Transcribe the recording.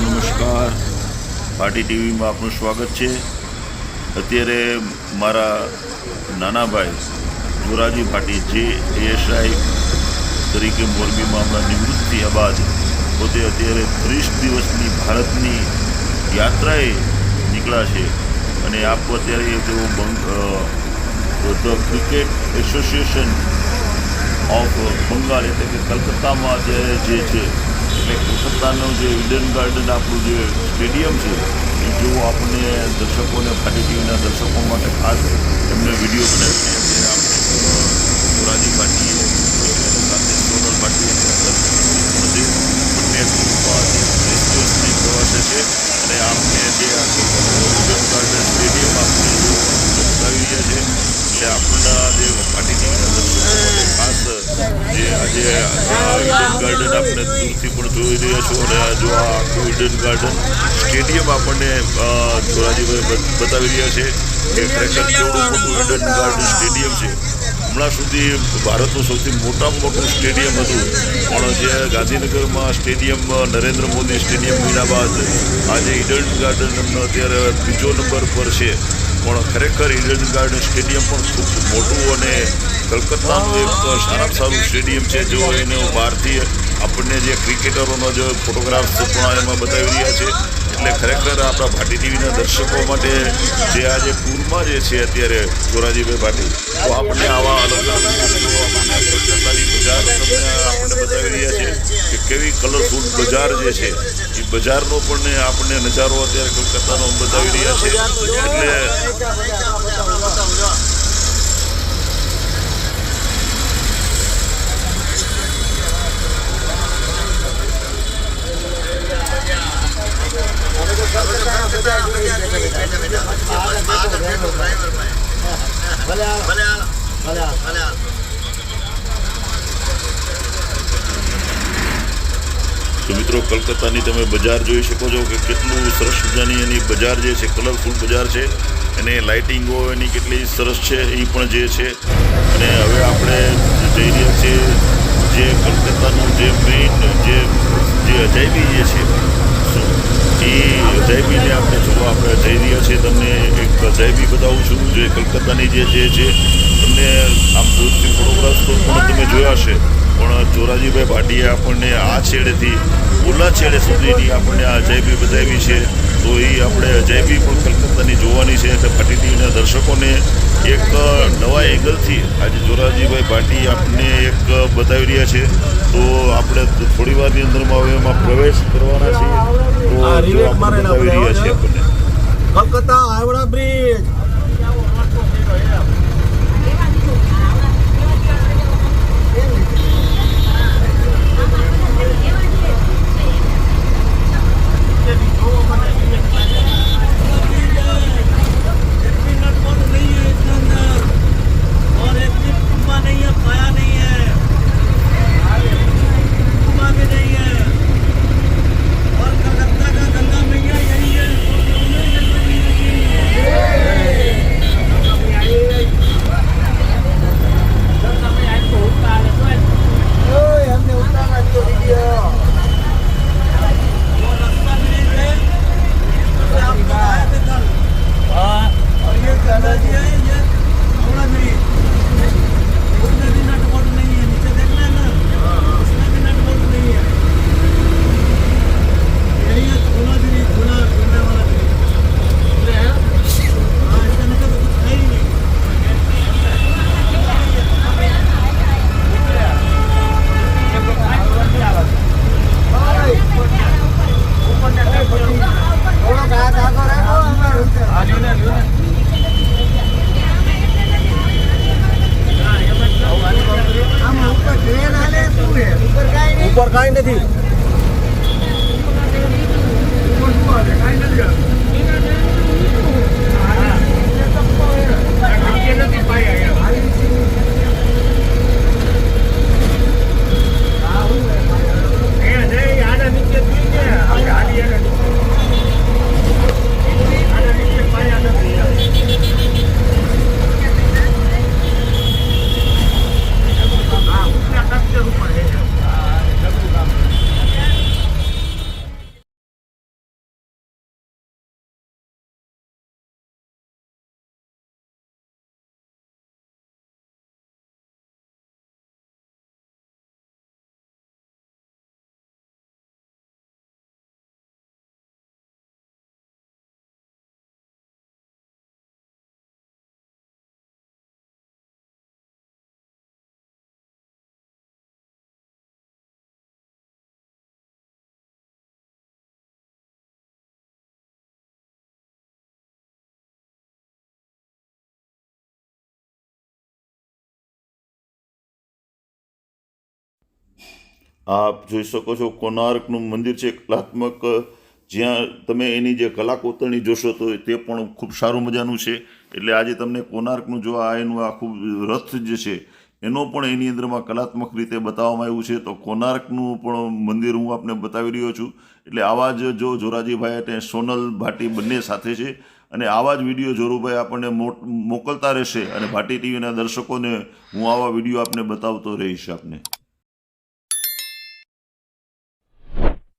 નમસ્કાર. પાર્ટી ટીવીમાં આપનું સ્વાગત છે. અત્યારે મારા નાના ભાઈ જોરાજી પાટી જે એએસઆઈ તરીકે મોરબીમાં હમણાં નિવૃત્ત થયા બાદ પોતે અત્યારે ત્રીસ દિવસની ભારતની યાત્રાએ નીકળ્યા છે. અને આપ અત્યારે તેઓ the cricket association of Bengal એટલે કે કલકત્તામાં અત્યારે જે છે એટલે કલકત્તાનું જે ઇડન ગાર્ડન આપણું જે સ્ટેડિયમ છે, એ જો આપણને દર્શકોને ફાટી ટીવીના દર્શકો માટે ખાસ એમને વીડિયો બનાવીને આપણે મોરાજી ભાટીએ સાથે સોનલ ભાટીએ પ્રવાસે છે અને આપણે જે આ ગાર્ડન સ્ટેડિયમ આપણે બતાવી રહ્યા એટલે આપણા જે પાર્ટી ટીવીના દર્શકો માટે ખાસ જે આજે આ ઈડન ગાર્ડન આપણે દૂરથી પણ જોઈ રહ્યા છો અને જો આ આખું ઈડન ગાર્ડન સ્ટેડિયમ આપણને ધોરાજીભાઈ બતાવી રહ્યા છે કે ખરેખર કેવડું મોટું ઇડન ગાર્ડન સ્ટેડિયમ છે. હમણાં સુધી ભારતનું સૌથી મોટામાં મોટું સ્ટેડિયમ હતું. પણ જે ગાંધીનગરમાં સ્ટેડિયમ, નરેન્દ્ર મોદી સ્ટેડિયમ બન્યા બાદ આજે ઇડન ગાર્ડન અત્યારે બીજો નંબર પર છે. પણ ખરેખર ઇડન ગાર્ડન સ્ટેડિયમ પણ ખૂબ મોટું અને કલકત્તાનું એક સારામાં સારું સ્ટેડિયમ છે. જો એનો બહારથી આપણને જે ક્રિકેટરોનો જે ફોટોગ્રાફ્સ પણ એમાં બતાવી રહ્યા છે, એટલે ખરેખર આપણા ભાટી ટીવીના દર્શકો માટે જે આજે ટૂરમાં જે છે અત્યારે ચોરાજીભાઈ ભાટી, તો આપણને આવા અલગ અલગ કેવી કલરફુલ બજાર જે છે, એ બજારનો પણ આપણને નજારો અત્યારે કલકત્તાનો બતાવી રહ્યા છે. એટલે તો મિત્રો કલકત્તાની તમે બજાર જોઈ શકો છો કે કેટલું સરસ મજાની એની બજાર જે છે કલરફુલ બજાર છે. અને લાઇટિંગો એની કેટલી સરસ છે, એ પણ જે છે. અને હવે આપણે જઈ રહ્યા છીએ જે કલકત્તાનું જે મેઇન જે જે અજાયબી જે છે એ અજાયબીને આપણે જોવા આપણે જઈ રહ્યા છીએ, તમને એક અજાયબી બતાવું છું. જે કલકત્તાની જે જે છે, તમને આમ દૂરથી ફોટોગ્રાફ્સ તો પણ તમે જોયા હશે. પણ ચોરાજીભાઈ ભાટીએ આપણને આ છેડેથી ઓલા છેડે સુધીની આપણને આ અજાયબી બતાવી છે. તો એ આપણે અજાયબી પણ કલકત્તાની જોવાની છે એટલે ભાટી ટીવીના દર્શકોને એક નવા એંગલથી આજે ચોરાજીભાઈ ભાટી આપણને એક બતાવી રહ્યા છે. તો આપણે થોડી વારની અંદરમાં હવે એમાં પ્રવેશ કરવાના છીએ. તો બતાવી રહ્યા છીએ આપણને. ऊपर कहीं नहीं थी આપ જોઈ શકો છો કોનાર્કનું મંદિર છે કલાત્મક. જ્યાં તમે એની જે કલા કોતરણી જોશો તો તે પણ ખૂબ સારું મજાનું છે. એટલે આજે તમને કોનાર્કનું જો આ એનું આખું રથ જે છે, એનો પણ એની અંદરમાં કલાત્મક રીતે બતાવવામાં આવ્યું છે. તો કોનાર્કનું પણ મંદિર હું આપને બતાવી રહ્યો છું. એટલે આવા જ જો જોરાજીભાઈ અને સોનલ ભાટી બંને સાથે છે. અને આવા જ વીડિયો જોરુભાઈ આપણને મોકલતા રહેશે. અને ભાટી ટીવીના દર્શકોને હું આવા વીડિયો આપને બતાવતો રહીશ આપને.